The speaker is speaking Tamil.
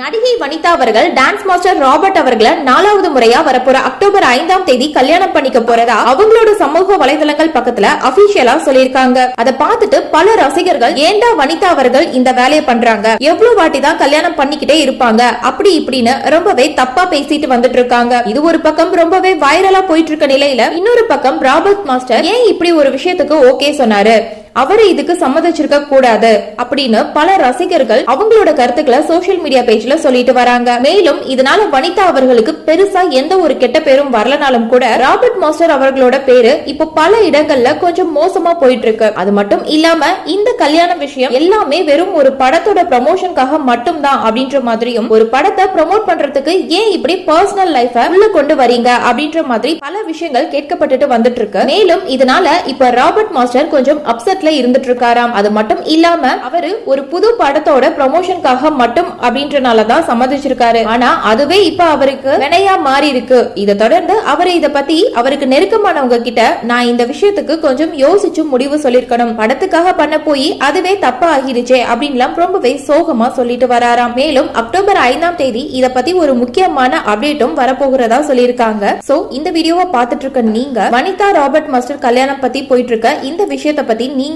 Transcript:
நடிகை வனிதா அவர்கள் டான்ஸ் மாஸ்டர் ராபர்ட் அவர்களை நாலாவது முறையா வரப்போற அக்டோபர் ஐந்தாம் தேதி கல்யாணம் பண்ணிக்க போறதா அவங்களோட சமூக வலைதளங்கள் பக்கத்துல அபிஷியலா சொல்லியிருக்காங்க. அதை பார்த்துட்டு பல ரசிகர்கள் ஏண்டா வனிதா அவர்கள் இந்த வேலையை பண்றாங்க? எவ்வளவு வாட்டி தான் கல்யாணம் பண்ணிக்கிட்டே இருப்பாங்க? அப்படி இப்படின்னு ரொம்பவே தப்பா பேசிட்டு வந்துட்டு இருக்காங்க. இது ஒரு பக்கம் ரொம்பவே வைரலா போயிட்டு இருக்க நிலையில இன்னொரு பக்கம் ராபர்ட் மாஸ்டர் ஏன் இப்படி ஒரு விஷயத்துக்கு ஓகே சொன்னாரு? அவரு இதுக்கு சம்மதிச்சிருக்க கூடாது அப்படின்னு பல ரசிகர்கள் அவங்களோட கருத்துக்களை சோஷியல் மீடியா பேஜ்ல சொல்லிட்டு வராங்க. மேலும் இதனால வனிதா அவர்களுக்கு பெருசா எந்த ஒரு கெட்ட பேரும் வரலனாலும் கூட ராபர்ட் மாஸ்டர் அவர்களோட பேரு இப்போ பல இடங்கள்ல கொஞ்சம் மோசமா போயிட்டு இருக்கு அது மட்டும் இல்லாம இந்த கல்யாண விஷயம் எல்லாமே வெறும் ஒரு படத்தோட ப்ரமோஷனுக்காக மட்டும்தான் அப்படின்ற மாதிரியும் ஒரு படத்தை ப்ரமோட் பண்றதுக்கு ஏன் இப்படி பர்சனல் லைஃப உள்ள கொண்டு வரீங்க அப்படின்ற மாதிரி பல விஷயங்கள் கேட்கப்பட்டுட்டு வந்துட்டு இருக்கு மேலும் இதனால இப்ப ராபர்ட் மாஸ்டர் கொஞ்சம் அப்செட்ல இருந்துட்டு இருக்காராம் அது மட்டும் இல்லாம அவரு ஒரு புது படத்தோட ப்ரமோஷனுக்காக மட்டும் அப்படின்றனாலதான் சம்மதிச்சிருக்காரு. ஆனா அதுவே இப்ப அவருக்கு வினையா மாறி இருக்கு இதை தொடர்ந்து அவர் இத பத்தி அவருக்கு நெருக்கமானவங்க கிட்ட நான் இந்த விஷயத்துக்கு கொஞ்சம் யோசிச்சு முடிவு சொல்லிருக்கணும் படத்துக்காக பண்ண போய் அதுவே தப்பா ஆகிருச்சே அப்படின்லாம் ரொம்பவே சோகமா சொல்லிட்டு வராராம். மேலும் அக்டோபர் ஐந்தாம் தேதி இத பத்தி ஒரு முக்கியமான அப்டேட்டும் வரப்போகிறதா சொல்லியிருக்காங்க. சோ இந்த வீடியோவை பார்த்துட்டு இருக்க நீங்க வனிதா ராபர்ட் மாஸ்டர் கல்யாணம் பத்தி போயிட்டு இருக்க இந்த விஷயத்த பத்தி நீங்க